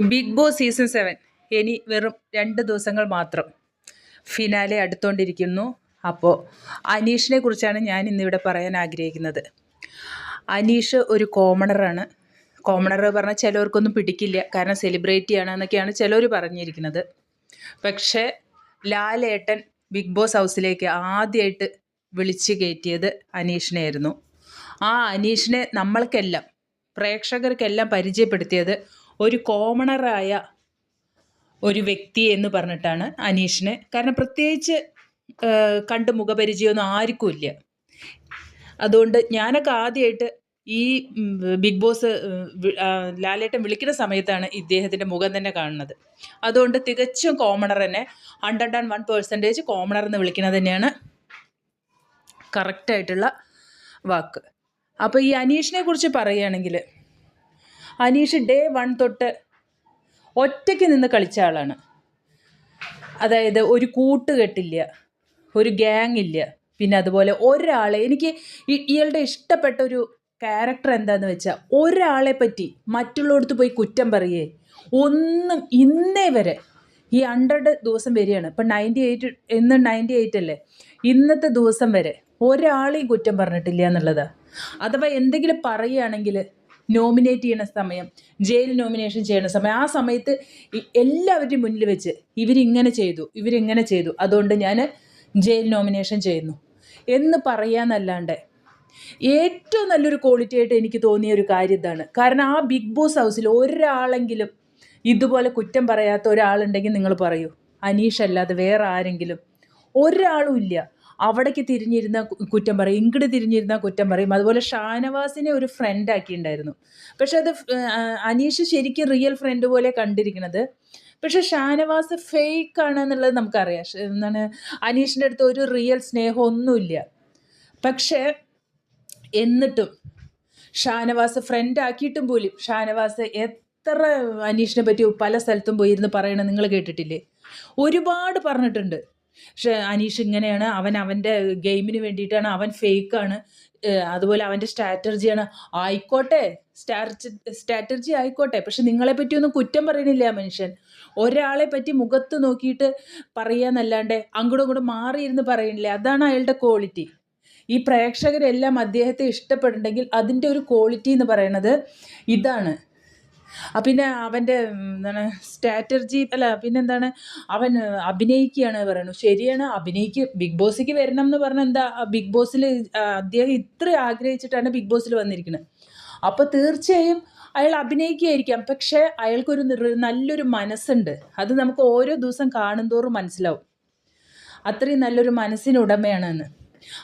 Big boss season seven. ഇനി വെറും രണ്ട് ദിവസങ്ങൾ മാത്രം ഫിനാലെ അടുത്തുകൊണ്ടിരിക്കുന്നു അപ്പോൾ അനീഷിനെ കുറിച്ചാണ് ഞാൻ ഇന്നിവിടെ പറയാൻ ആഗ്രഹിക്കുന്നത്. അനീഷ് ഒരു കോമണറാണ് കോമണർ പറഞ്ഞാൽ ചിലവർക്കൊന്നും പിടിക്കില്ല. കാരണം സെലിബ്രിറ്റിയാണ് എന്നൊക്കെയാണ് ചിലർ പറഞ്ഞിരിക്കുന്നത്. പക്ഷേ ലാലേട്ടൻ ബിഗ് ബോസ് ഹൗസിലേക്ക് ആദ്യമായിട്ട് വിളിച്ച് കയറ്റിയത് അനീഷിനെയായിരുന്നു. ആ അനീഷിനെ നമ്മൾക്കെല്ലാം പ്രേക്ഷകർക്കെല്ലാം പരിചയപ്പെടുത്തിയത് ഒരു കോമണറായ ഒരു വ്യക്തി എന്ന് പറഞ്ഞിട്ടാണ് അനീഷിനെ. കാരണം പ്രത്യേകിച്ച് കണ്ട് മുഖപരിചയമൊന്നും ആർക്കും ഇല്ല. അതുകൊണ്ട് ഞാനൊക്കെ ആദ്യമായിട്ട് ഈ ബിഗ് ബോസ് ലാലേട്ടൻ വിളിക്കുന്ന സമയത്താണ് ഇദ്ദേഹത്തിന്റെ മുഖം തന്നെ കാണുന്നത്. അതുകൊണ്ട് തികച്ചും കോമണർ തന്നെ hundred and one percentage commoner എന്ന് വിളിക്കുന്നത് തന്നെയാണ് കറക്റ്റായിട്ടുള്ള വാക്ക്. അപ്പോൾ ഈ അനീഷിനെ കുറിച്ച് പറയുകയാണെങ്കിൽ അനീഷ് ഡേ വൺ തൊട്ട് ഒറ്റയ്ക്ക് നിന്ന് കളിച്ച ആളാണ്. അതായത് ഒരു കൂട്ടുകെട്ടില്ല ഒരു ഗ്യാങ് ഇല്ല. പിന്നെ അതുപോലെ ഒരാളെ എനിക്ക് ഇയാളുടെ ഇഷ്ടപ്പെട്ട ഒരു ക്യാരക്ടർ എന്താന്ന് വെച്ചാൽ ഒരാളെ പറ്റി മറ്റുള്ളവർക്ക് പോയി കുറ്റം പറയേ. ഒന്നും ഇന്നേ വരെ ഈ ഹൺഡ്രഡ് ദിവസം വരികയാണ് ഇപ്പം നയന്റി എയ്റ്റ് ഇന്ന് നയന്റി എയ്റ്റ് അല്ലേ? ഇന്നത്തെ ദിവസം വരെ ഒരാളെയും കുറ്റം പറഞ്ഞിട്ടില്ല എന്നുള്ളതാണ് അഥവാ എന്തെങ്കിലും പറയുകയാണെങ്കിൽ നോമിനേറ്റ് ചെയ്യണ സമയം ജയിൽ നോമിനേഷൻ ചെയ്യണ സമയം. ആ സമയത്ത് എല്ലാവരുടെയും മുന്നിൽ വെച്ച് ഇവരിങ്ങനെ ചെയ്തു ഇവരിങ്ങനെ ചെയ്തു. അതുകൊണ്ട് ഞാൻ ജയിൽ നോമിനേഷൻ ചെയ്യുന്നു. എന്ന് പറയാന്നല്ലാണ്ട് ഏറ്റവും നല്ലൊരു ക്വാളിറ്റി ആയിട്ട് എനിക്ക് തോന്നിയ ഒരു കാര്യം ഇതാണ്. കാരണം ആ ബിഗ് ബോസ് ഹൗസിൽ ഒരാളെങ്കിലും ഇതുപോലെ കുറ്റം പറയാത്ത ഒരാളുണ്ടെങ്കിൽ നിങ്ങൾ പറയൂ. അനീഷ് അല്ലാതെ വേറെ ആരെങ്കിലും. ഒരാളും ഇല്ല. അവിടേക്ക് തിരിഞ്ഞിരുന്ന കുറ്റം പറയും ഇങ്ങോട്ട് തിരിഞ്ഞിരുന്ന കുറ്റം പറയും. അതുപോലെ ഷാനവാസിനെ ഒരു ഫ്രണ്ട് ആക്കിയിട്ടുണ്ടായിരുന്നു പക്ഷെ അത് അനീഷ് ശരിക്കും റിയൽ ഫ്രണ്ട് പോലെ കണ്ടിരിക്കുന്നത് പക്ഷെ ഷാനവാസ് ഫേക്ക് ആണ് എന്നുള്ളത് നമുക്കറിയാം എന്താണ് അനീഷിന്റെ അടുത്ത് ഒരു റിയൽ സ്നേഹമൊന്നുമില്ല. പക്ഷെ എന്നിട്ടും ഷാനവാസ് ഫ്രണ്ട് ആക്കിയിട്ടും പോലും ഷാനവാസ് എത്ര അനീഷിനെ പറ്റി പല സ്ഥലത്തും പോയിരുന്ന് പറയണത് നിങ്ങൾ കേട്ടിട്ടില്ലേ? ഒരുപാട് പറഞ്ഞിട്ടുണ്ട്. പക്ഷേ അനീഷ് ഇങ്ങനെയാണ് അവൻ അവന്റെ ഗെയിമിന് വേണ്ടിയിട്ടാണ് അവൻ ഫേക്കാണ് അതുപോലെ അവന്റെ സ്ട്രാറ്റജിയാണ്. ആയിക്കോട്ടെ സ്റ്റാർ സ്ട്രാറ്റജി ആയിക്കോട്ടെ പക്ഷെ നിങ്ങളെ പറ്റിയൊന്നും കുറ്റം പറയണില്ല ആ മനുഷ്യൻ. ഒരാളെ പറ്റി മുഖത്ത് നോക്കിയിട്ട് പറയാന്നല്ലാണ്ട് അങ്ങോട്ടും ഇങ്ങോട്ടും മാറിയിരുന്ന് പറയണില്ലേ അതാണ് അയാളുടെ ക്വാളിറ്റി. ഈ പ്രേക്ഷകരെല്ലാം അദ്ദേഹത്തെ ഇഷ്ടപ്പെടുന്നുണ്ടെങ്കിൽ അതിന്റെ ഒരു ക്വാളിറ്റി എന്ന് പറയുന്നത് ഇതാണ്. പിന്നെ അവന്റെ എന്താണ് സ്ട്രാറ്റജി അല്ല പിന്നെന്താണ് അവൻ അഭിനയിക്കുകയാണ് പറയുന്നത് ശരിയാണ് അഭിനയിക്ക് ബിഗ് ബോസിക്ക് വരണം എന്ന് പറഞ്ഞാൽ എന്താ ബിഗ് ബോസിൽ അദ്ദേഹം ഇത്ര ആഗ്രഹിച്ചിട്ടാണ് ബിഗ് ബോസിൽ വന്നിരിക്കുന്നത്. അപ്പോൾ തീർച്ചയായും അയാൾ അഭിനയിക്കുകയായിരിക്കാം. പക്ഷേ അയാൾക്കൊരു നല്ലൊരു മനസ്സുണ്ട്. അത് നമുക്ക് ഓരോ ദിവസം കാണുന്തോറും മനസ്സിലാവും. അത്രയും നല്ലൊരു മനസ്സിനുടമയാണെന്ന്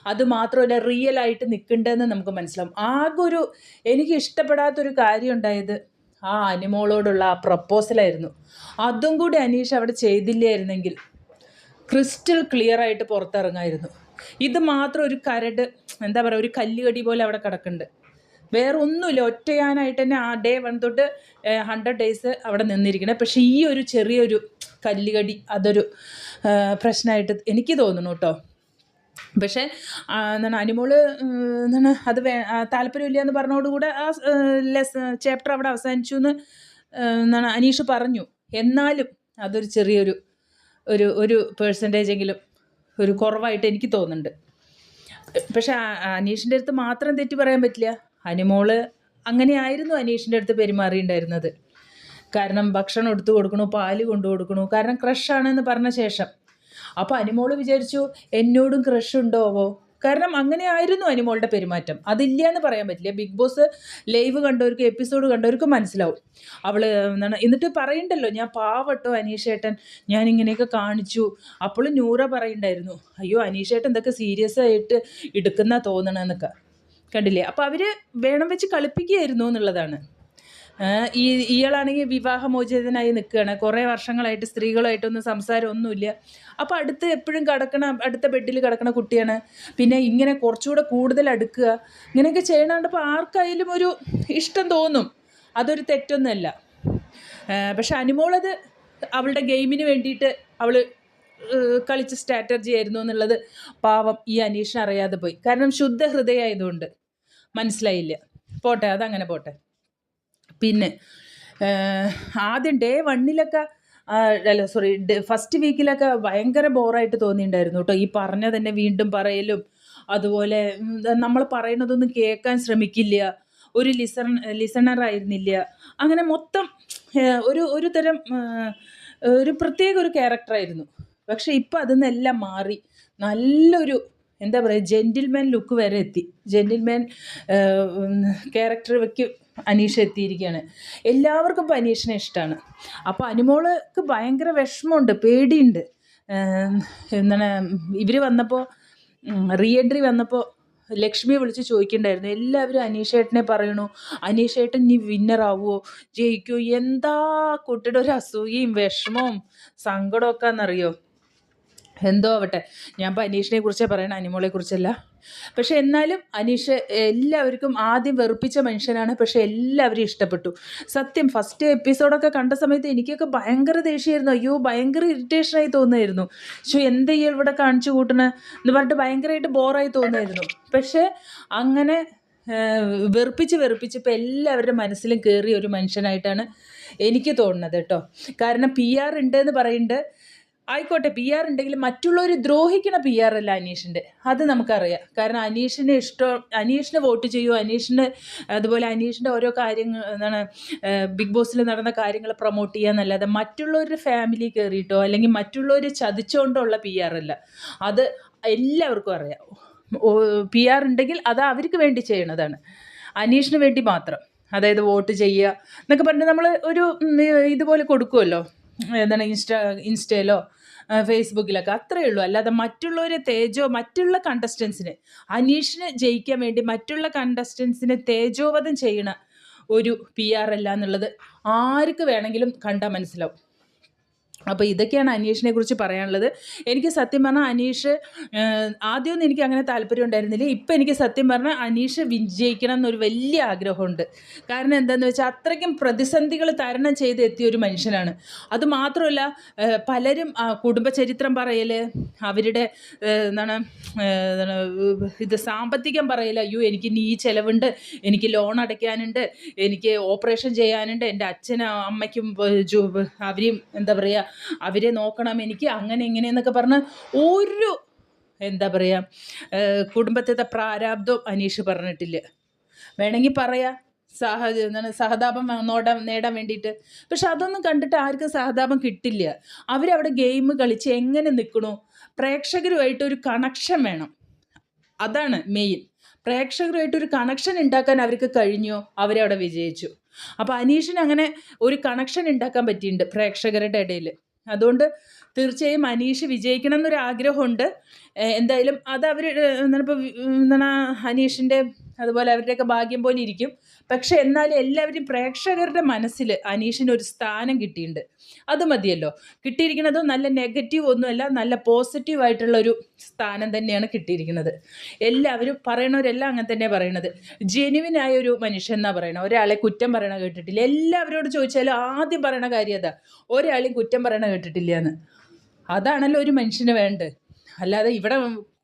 അത് മാത്രമല്ല റിയൽ ആയിട്ട് നിൽക്കേണ്ടതെന്ന് നമുക്ക് മനസ്സിലാവും. ആകെ ഒരു എനിക്ക് ഇഷ്ടപ്പെടാത്തൊരു കാര്യം ഉണ്ടായത് ആ അനിമോളോടുള്ള ആ പ്രപ്പോസലായിരുന്നു. അതും കൂടി അനീഷ് അവിടെ ചെയ്തില്ലായിരുന്നെങ്കിൽ ക്രിസ്റ്റൽ ക്ലിയർ ആയിട്ട് പുറത്തിറങ്ങായിരുന്നു. ഇത് മാത്രം ഒരു കരട് എന്താ പറയുക ഒരു കല്ലുകടി പോലെ അവിടെ കിടക്കുന്നുണ്ട്. വേറെ ഒന്നുമില്ല ഒറ്റയാനായിട്ട് തന്നെ ആ ഡേ വൺ തൊട്ട് ഹൺഡ്രഡ് ഡേയ്സ് അവിടെ നിന്നിരിക്കണേ പക്ഷേ ഈ ഒരു ചെറിയൊരു കല്ലുകടി അതൊരു പ്രശ്നമായിട്ട് എനിക്ക് തോന്നുന്നു കേട്ടോ. പക്ഷേ എന്താണ് അനിമോൾ എന്താണ് അത് വേ താല്പര്യമില്ല എന്ന് പറഞ്ഞതോടുകൂടെ ആ ലെസ് ചാപ്റ്റർ അവിടെ അവസാനിച്ചു എന്ന് എന്താണ് അനീഷ് പറഞ്ഞു. എന്നാലും അതൊരു ചെറിയൊരു ഒരു ഒരു പേഴ്സന്റേജ് എങ്കിലും ഒരു കുറവായിട്ട് എനിക്ക് തോന്നുന്നുണ്ട്. പക്ഷേ അനീഷിന്റെ അടുത്ത് മാത്രം തെറ്റി പറയാൻ പറ്റില്ല. അനിമോൾ അങ്ങനെയായിരുന്നു അനീഷിന്റെ അടുത്ത് പെരുമാറിയിട്ടുണ്ടായിരുന്നത്. കാരണം ഭക്ഷണം എടുത്തു കൊടുക്കണു പാൽ കൊണ്ടു കൊടുക്കണു. കാരണം ക്രഷാണെന്ന് പറഞ്ഞ ശേഷം അപ്പോൾ അനിമോൾ വിചാരിച്ചു എന്നോടും ക്രഷ് ഉണ്ടോവോ? കാരണം അങ്ങനെ ആയിരുന്നു അനിമോളുടെ പെരുമാറ്റം. അതില്ല എന്ന് പറയാൻ പറ്റില്ല. ബിഗ് ബോസ് ലൈവ് കണ്ടവർക്ക് എപ്പിസോഡ് കണ്ടവർക്ക് മനസ്സിലാവും. അവൾ എന്താണ് എന്നിട്ട് പറയണ്ടല്ലോ ഞാൻ പാവട്ടോ അനീഷേട്ടൻ ഞാൻ ഇങ്ങനെയൊക്കെ കാണിച്ചു. അപ്പോൾ നൂറ പറയണ്ടായിരുന്നു അയ്യോ അനീഷേട്ടൻ എന്തൊക്കെ സീരിയസ് ആയിട്ട് എടുക്കുന്ന തോന്നണമെന്നൊക്കെ കണ്ടില്ലേ? അപ്പോൾ അവർ വേണം വെച്ച് കളിപ്പിക്കുകയായിരുന്നു എന്നുള്ളതാണ്. ഈ ഇയാളാണെങ്കിൽ വിവാഹമോചിതനായി നിൽക്കുകയാണ്. കുറേ വർഷങ്ങളായിട്ട് സ്ത്രീകളായിട്ടൊന്നും സംസാരം ഒന്നുമില്ല അപ്പോൾ അടുത്ത് എപ്പോഴും കിടക്കണ അടുത്ത ബെഡിൽ കിടക്കണ കുട്ടിയാണ്. പിന്നെ ഇങ്ങനെ കുറച്ചുകൂടെ കൂടുതൽ അടുക്കുക. ഇങ്ങനെയൊക്കെ ചെയ്യണണ്ടപ്പോൾ ആർക്കായാലും ഒരു ഇഷ്ടം തോന്നും. അതൊരു തെറ്റൊന്നുമല്ല. പക്ഷെ അനുമോളത് അവളുടെ ഗെയിമിന് വേണ്ടിയിട്ട് അവൾ കളിച്ച സ്ട്രാറ്റജി ആയിരുന്നു എന്നുള്ളത് പാവം ഈ അനീഷിന് അറിയാതെ പോയി. കാരണം ശുദ്ധ ഹൃദയമായതുകൊണ്ട് മനസ്സിലായില്ല. പോട്ടെ അതങ്ങനെ പോട്ടെ. പിന്നെ ആദ്യം ഡേ വണ്ണിലൊക്കെ അല്ല സോറി ഫസ്റ്റ് വീക്കിലൊക്കെ ഭയങ്കര ബോറായിട്ട് തോന്നിയിട്ടുണ്ടായിരുന്നു കേട്ടോ ഈ പറഞ്ഞ തന്നെ വീണ്ടും പറയലും അതുപോലെ നമ്മൾ പറയുന്നതൊന്നും കേൾക്കാൻ ശ്രമിക്കില്ല ഒരു ലിസൺ ലിസണർ ആയിരുന്നില്ല. അങ്ങനെ മൊത്തം ഒരു ഒരു തരം ഒരു പ്രത്യേക ഒരു ക്യാരക്ടറായിരുന്നു പക്ഷെ ഇപ്പം അതിൽ നിന്നെല്ലാം മാറി. നല്ലൊരു എന്താ പറയുക ജെന്റിൽമാൻ ലുക്ക് വരെ എത്തി. ജെന്റിൽമാൻ ക്യാരക്ടർ വയ്ക്ക് അനീഷ എത്തിയിരിക്കുകയാണ് എല്ലാവർക്കും ഇപ്പോൾ അനീഷിനെ ഇഷ്ടമാണ് അപ്പോൾ അനുമോൾക്ക് ഭയങ്കര വിഷമമുണ്ട് പേടിയുണ്ട്. എന്താണ് ഇവർ വന്നപ്പോൾ റീ എൻട്രി വന്നപ്പോൾ ലക്ഷ്മിയെ വിളിച്ച് ചോദിക്കണ്ടായിരുന്നു. എല്ലാവരും അനീഷേട്ടനെ പറയണു. അനീഷേട്ടൻ നീ വിന്നറാവുമോ ജയിക്കുമോ എന്താ കുട്ടിയുടെ ഒരു അസൂയയും വിഷമവും സങ്കടമൊക്കെ എന്നറിയോ എന്തോ ആവട്ടെ. ഞാൻ ഇപ്പോൾ അനീഷിനെ കുറിച്ചേ പറയണം അനിമോളെ കുറിച്ചല്ല. പക്ഷെ എന്നാലും അനീഷ് എല്ലാവർക്കും ആദ്യം വെറുപ്പിച്ച മനുഷ്യനാണ്. പക്ഷെ എല്ലാവരും ഇഷ്ടപ്പെട്ടു. സത്യം ഫസ്റ്റ് എപ്പിസോഡൊക്കെ കണ്ട സമയത്ത് എനിക്കൊക്കെ ഭയങ്കര ദേഷ്യമായിരുന്നു. അയ്യോ ഭയങ്കര ഇറിറ്റേഷനായി തോന്നുമായിരുന്നു. പക്ഷേ എന്താ ഇവിടെ കാണിച്ചു കൂട്ടണ എന്ന് പറഞ്ഞിട്ട് ഭയങ്കരമായിട്ട് ബോറായി തോന്നുമായിരുന്നു. പക്ഷേ അങ്ങനെ വെറുപ്പിച്ച് വെറുപ്പിച്ച് ഇപ്പോൾ എല്ലാവരുടെ മനസ്സിലും കയറിയ ഒരു മനുഷ്യനായിട്ടാണ് എനിക്ക് തോന്നുന്നത് കേട്ടോ. കാരണം പി ആർ ഉണ്ട് എന്ന് പറയുന്നുണ്ട്. ആയിക്കോട്ടെ പി ആർ ഉണ്ടെങ്കിൽ മറ്റുള്ളവർ ദ്രോഹിക്കണ പി ആർ അല്ല അനീഷിന്റെ അത് നമുക്കറിയാം. കാരണം അനീഷിന് ഇഷ്ടം അനീഷിന് വോട്ട് ചെയ്യൂ അനീഷിന് അതുപോലെ അനീഷിന്റെ ഓരോ കാര്യങ്ങൾ എന്താണ് ബിഗ് ബോസിൽ നടന്ന കാര്യങ്ങൾ പ്രൊമോട്ട് ചെയ്യുക എന്നല്ലാതെ മറ്റുള്ളവരുടെ ഫാമിലി കയറിയിട്ടോ അല്ലെങ്കിൽ മറ്റുള്ളവർ ചതിച്ചുകൊണ്ടുള്ള പി ആർ അല്ല. അത് എല്ലാവർക്കും അറിയാം. പി ആർ ഉണ്ടെങ്കിൽ അത് അവർക്ക് വേണ്ടി ചെയ്യണതാണ്. അനീഷിന് വേണ്ടി മാത്രം. അതായത് വോട്ട് ചെയ്യുക എന്നൊക്കെ പറഞ്ഞ് നമ്മൾ ഒരു ഇതുപോലെ കൊടുക്കുമല്ലോ എന്താണ് ഇൻസ്റ്റ ഇൻസ്റ്റയിലോ ഫേസ്ബുക്കിലൊക്കെ അത്രയേ ഉള്ളൂ. അല്ലാതെ മറ്റുള്ളവരെ തേജോ മറ്റുള്ള കണ്ടസ്റ്റൻസിന് അനീഷിന് ജയിക്കാൻ വേണ്ടി മറ്റുള്ള കണ്ടസ്റ്റൻസിനെ തേജോവധം ചെയ്യണ ഒരു പി ആർ അല്ല എന്നുള്ളത് ആർക്ക് വേണമെങ്കിലും കണ്ടാൽ മനസ്സിലാവും. അപ്പോൾ ഇതൊക്കെയാണ് അനീഷിനെ കുറിച്ച് പറയാനുള്ളത്. എനിക്ക് സത്യം പറഞ്ഞാൽ അനീഷ് ആദ്യമൊന്നും എനിക്ക് അങ്ങനെ താല്പര്യം ഉണ്ടായിരുന്നില്ല. ഇപ്പം എനിക്ക് സത്യം പറഞ്ഞാൽ അനീഷ് വിജയിക്കണം എന്നൊരു വലിയ ആഗ്രഹമുണ്ട്. കാരണം എന്താണെന്ന് വെച്ചാൽ അത്രയ്ക്കും പ്രതിസന്ധികൾ തരണം ചെയ്ത് എത്തിയ ഒരു മനുഷ്യനാണ്. അത് മാത്രമല്ല പലരും കുടുംബചരിത്രം പറയൽ അവരുടെ എന്താണ് ഇത് സാമ്പത്തികം പറയൽ അയ്യോ എനിക്ക് നീ ചിലവുണ്ട് എനിക്ക് ലോൺ അടയ്ക്കാനുണ്ട് എനിക്ക് ഓപ്പറേഷൻ ചെയ്യാനുണ്ട് എന്റെ അച്ഛനും അമ്മയ്ക്കും അവരെയും എന്താ പറയുക അവരെ നോക്കണം എനിക്ക് അങ്ങനെ ഇങ്ങനെയെന്നൊക്കെ പറഞ്ഞ് ഒരു എന്താ പറയുക കുടുംബത്തെ പ്രാരാബ്ദവും അനീഷ് പറഞ്ഞിട്ടില്ല. വേണമെങ്കിൽ പറയാം സഹ എന്താണ് സഹതാപം നോടാൻ നേടാൻ വേണ്ടിയിട്ട്. പക്ഷെ അതൊന്നും കണ്ടിട്ട് ആർക്കും സഹതാപം കിട്ടില്ല. അവരവിടെ ഗെയിം കളിച്ച് എങ്ങനെ നിൽക്കണു? പ്രേക്ഷകരുമായിട്ട് ഒരു കണക്ഷൻ വേണം. അതാണ് മെയിൻ പ്രേക്ഷകരുമായിട്ട് ഒരു കണക്ഷൻ ഉണ്ടാക്കാൻ അവർക്ക് കഴിഞ്ഞോ? അവരവിടെ വിജയിച്ചു. അപ്പോൾ അനീഷിന് അങ്ങനെ ഒരു കണക്ഷൻ ഉണ്ടാക്കാൻ പറ്റിയിട്ടുണ്ട് പ്രേക്ഷകരുടെ ഇടയിൽ അതുകൊണ്ട് തീർച്ചയായും അനീഷ് വിജയിക്കണം എന്നൊരു ആഗ്രഹമുണ്ട് എന്തായാലും അത് അവർ എന്താണ് ഇപ്പോൾ എന്താണ് അനീഷിന്റെ അതുപോലെ അവരുടെയൊക്കെ ഭാഗ്യം പോലെ ഇരിക്കും. പക്ഷെ എന്നാലും എല്ലാവരും പ്രേക്ഷകരുടെ മനസ്സിൽ അനീഷിന് ഒരു സ്ഥാനം കിട്ടിയിട്ടുണ്ട്. അത് മതിയല്ലോ. കിട്ടിയിരിക്കുന്നത് നല്ല നെഗറ്റീവ് ഒന്നുമല്ല നല്ല പോസിറ്റീവ് ആയിട്ടുള്ള ഒരു സ്ഥാനം തന്നെയാണ് കിട്ടിയിരിക്കുന്നത്. എല്ലാവരും പറയണവരെല്ലാം അങ്ങനെ തന്നെ പറയണത്. ജെനുവിനായ ഒരു മനുഷ്യൻ എന്നാണ് പറയണത് ഒരാളെ കുറ്റം പറയണ കേട്ടിട്ടില്ല. എല്ലാവരോട് ചോദിച്ചാലും ആദ്യം പറയണ കാര്യം അതാ. ഒരാളെയും കുറ്റം പറയണ കേട്ടിട്ടില്ല എന്ന് അതാണല്ലോ ഒരു മനുഷ്യന് വേണ്ടത്. അല്ലാതെ ഇവിടെ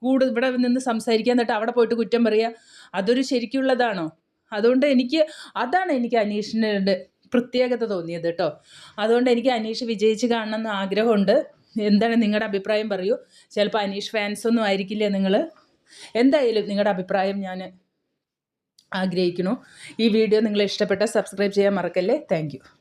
കൂടുതൽ ഇവിടെ നിന്ന് സംസാരിക്കാൻ തൊട്ട് അവിടെ പോയിട്ട് കുറ്റം പറയുക അതൊരു ശരിക്കുള്ളതാണോ? അതുകൊണ്ട് എനിക്ക് അതാണ് എനിക്ക് അനീഷിന്റെ പ്രത്യേകത തോന്നിയത് കേട്ടോ. അതുകൊണ്ട് എനിക്ക് അനീഷ് വിജയിച്ച് കാണണമെന്ന് ആഗ്രഹമുണ്ട്. എന്താണ് നിങ്ങളുടെ അഭിപ്രായം പറയൂ. ചിലപ്പോൾ അനീഷ് ഫാൻസ് ഒന്നും ആയിരിക്കില്ല നിങ്ങൾ എന്തായാലും നിങ്ങളുടെ അഭിപ്രായം ഞാൻ ആഗ്രഹിക്കുന്നു. ഈ വീഡിയോ നിങ്ങൾ ഇഷ്ടപ്പെട്ട സബ്സ്ക്രൈബ് ചെയ്യാൻ മറക്കല്ലേ? താങ്ക്